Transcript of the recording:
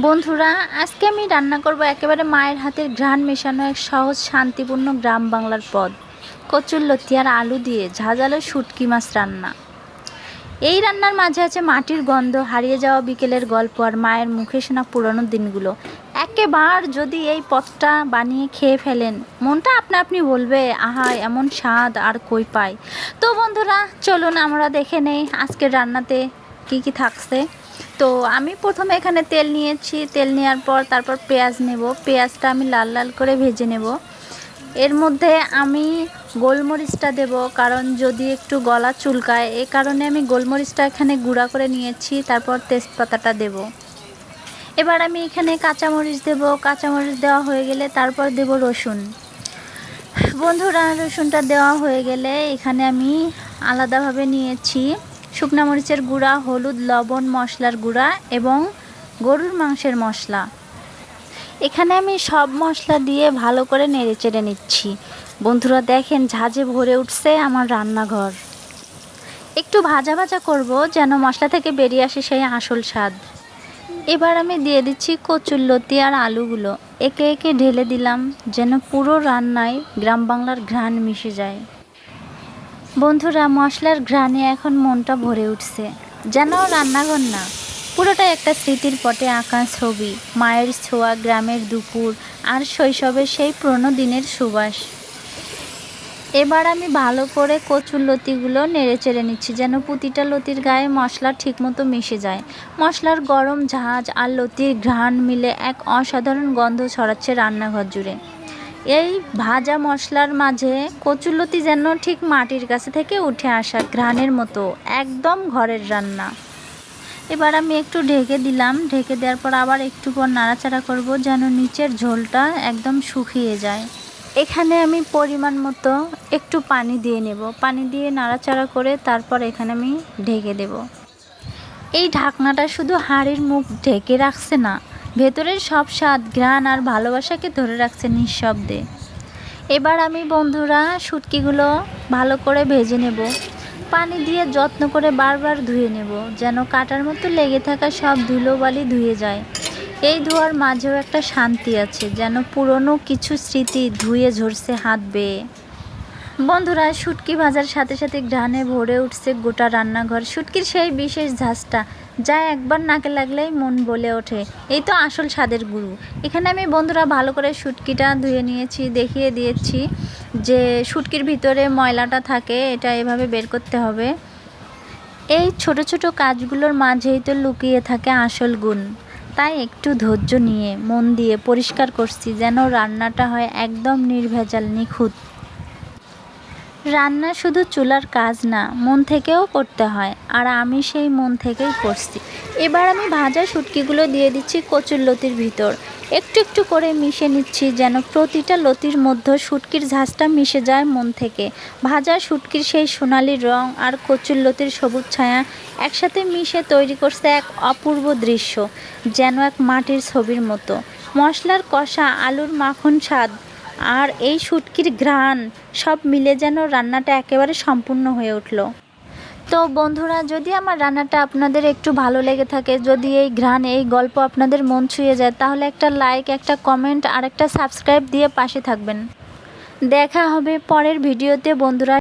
বন্ধুরা, আজকে আমি রান্না করব একেবারে মায়ের হাতের ঘ্রাণ মেশানো এক সহজ শান্তিপূর্ণ গ্রাম বাংলার পদ, কচুর লতি আর আলু দিয়ে ঝাঁঝালো শুটকি মাছ রান্না। এই রান্নার মাঝে আছে মাটির গন্ধ, হারিয়ে যাওয়া বিকেলের গল্প আর মায়ের মুখে শোনা পুরনো দিনগুলো। একেবার যদি এই পথটা বানিয়ে খেয়ে ফেলেন, মনটা আপনা আপনি বলবে, আহা, এমন স্বাদ আর কই পাই? তো বন্ধুরা, চলুন আমরা দেখে নেই আজকের রান্নাতে কি কি থাকছে। তো আমি প্রথমে এখানে তেল নিয়েছি। তেল নেওয়ার পর তারপর পেঁয়াজ নেব। পেঁয়াজটা আমি লাল লাল করে ভেজে নেব। এর মধ্যে আমি গোলমরিচটা দেব, কারণ যদি একটু গলা চুলকায়, এ কারণে আমি গোলমরিচটা এখানে গুঁড়া করে নিয়েছি, তারপর তেজপাতাটা দেব। এবার আমি এখানে কাঁচামরিচ দেব। কাঁচামরিচ দেওয়া হয়ে গেলে তারপর দেব রসুন। বন্ধুরা, রসুনটা দেওয়া হয়ে গেলে এখানে আমি আলাদাভাবে নিয়েছি। শুকনা মরিচের গুঁড়া, হলুদ, লবণ, মশলার গুঁড়া এবং গরুর মাংসের মশলা। এখানে আমি সব মশলা দিয়ে ভালো করে নেড়ে চেড়ে নিচ্ছি। বন্ধুরা দেখেন, ঝাঁঝে ভরে উঠছে আমার রান্নাঘর। একটু ভাজা ভাজা করব যেন মশলা থেকে বেরিয়ে আসে সেই আসল স্বাদ। এবার আমি দিয়ে দিচ্ছি কচুর লতি আর আলুগুলো। একে একে ঢেলে দিলাম যেন পুরো রান্নায় গ্রাম বাংলার ঘ্রাণ মিশে যায়। বন্ধুরা, মশলার ঘ্রাণে এখন মনটা ভরে উঠছে। যেন রান্নাঘর না পুরোটা একটা স্মৃতির পটে আঁকা ছবি, মায়ের ছোঁয়া, গ্রামের দুপুর আর শৈশবের সেই পুরনো দিনের সুবাস। এবার আমি ভালো করে কচুর লতিগুলো নেড়ে চেড়ে নিচ্ছি, যেন প্রতিটা লতির গায়ে মশলা ঠিকমতো মিশে যায়। মশলার গরম ঝাঁজ আর লতির ঘ্রাণ মিলে এক অসাধারণ গন্ধ ছড়াচ্ছে রান্নাঘর জুড়ে। এই ভাজা মশলার মাঝে কচুলতি যেন ঠিক মাটির কাছে থেকে উঠে আসা ঘ্রাণের মতো, একদম ঘরের রান্না। এবার আমি একটু ঢেকে দিলাম। ঢেকে দেওয়ার পর আবার একটু পর নাড়াচাড়া করব যেন নিচের ঝোলটা একদম শুকিয়ে যায়। এখানে আমি পরিমাণ মতো একটু পানি দিয়ে নেব। পানি দিয়ে নাড়াচাড়া করে তারপর এখানে আমি ঢেকে দেব। এই ঢাকনাটা শুধু হাড়ির মুখ ঢেকে রাখছে না ভেতরের সব স্বাদ, ঘ্রাণ আর ভালোবাসাকে ধরে রাখছে নিঃশব্দে। এবার আমি, বন্ধুরা, শুটকিগুলো ভালো করে ভেজে নেব। পানি দিয়ে যত্ন করে বারবার ধুয়ে নেব, যেন কাটার মতো লেগে থাকা সব ধুলোবালি ধুয়ে যায়। এই ধোয়ার মাঝেও একটা শান্তি আছে, যেন পুরনো কিছু স্মৃতি ধুয়ে ঝরছে হাত বেয়ে। বন্ধুরা, শুটকি ভাজার সাথে সাথে ঘ্রাণে ভরে উঠছে গোটা রান্নাঘর। শুটকির সেই বিশেষ ঝাঁজটা, যা একবার নাকে লাগলেই মন বলে ওঠে। এই তো আসল স্বাদের গুরু এখানে আমি বন্ধুরা ভালো করে শুটকিটা ধুয়ে নিয়েছি, দেখিয়ে দিয়েছি যে শুটকির ভিতরে ময়লাটা থাকে, এটা এভাবে বের করতে হবে। এই ছোট ছোট কাজগুলোর মাঝেই তো লুকিয়ে থাকে আসল গুণ। তাই একটু ধৈর্য নিয়ে, মন দিয়ে পরিষ্কার করছি যেন রান্নাটা হয় একদম নির্ভেজাল, নিখুঁত। রান্না শুধু চুলার কাজ না, মন থেকেও করতে হয়, আর আমি সেই মন থেকেই করছি। এবার আমি ভাজা শুটকিগুলো দিয়ে দিচ্ছি কচুর লতির ভিতর। একটু একটু করে মিশে নিচ্ছি যেন প্রতিটা লতির মধ্যে শুটকির ঝাঁজটা মিশে যায় মন থেকে। ভাজা শুটকির সেই সোনালি রং আর কচুর লতির সবুজ ছায়া একসাথে মিশে তৈরি করছে এক অপূর্ব দৃশ্য, যেন এক মাটির ছবির মতো। মশলার কষা, আলুর মাখন স্বাদ আর এই শুটকির ঘ্রাণ সব মিলে যেন রান্নাটা একেবারে সম্পূর্ণ হয়ে উঠল। তো বন্ধুরা, যদি আমার রান্নাটা আপনাদের একটু ভালো লেগে থাকে, যদি এই ঘ্রাণ, এই গল্প আপনাদের মন ছুঁয়ে যায়, তাহলে একটা লাইক একটা কমেন্ট আর একটা সাবস্ক্রাইব দিয়ে পাশে থাকবেন। দেখা হবে পরের ভিডিওতে, বন্ধুরা।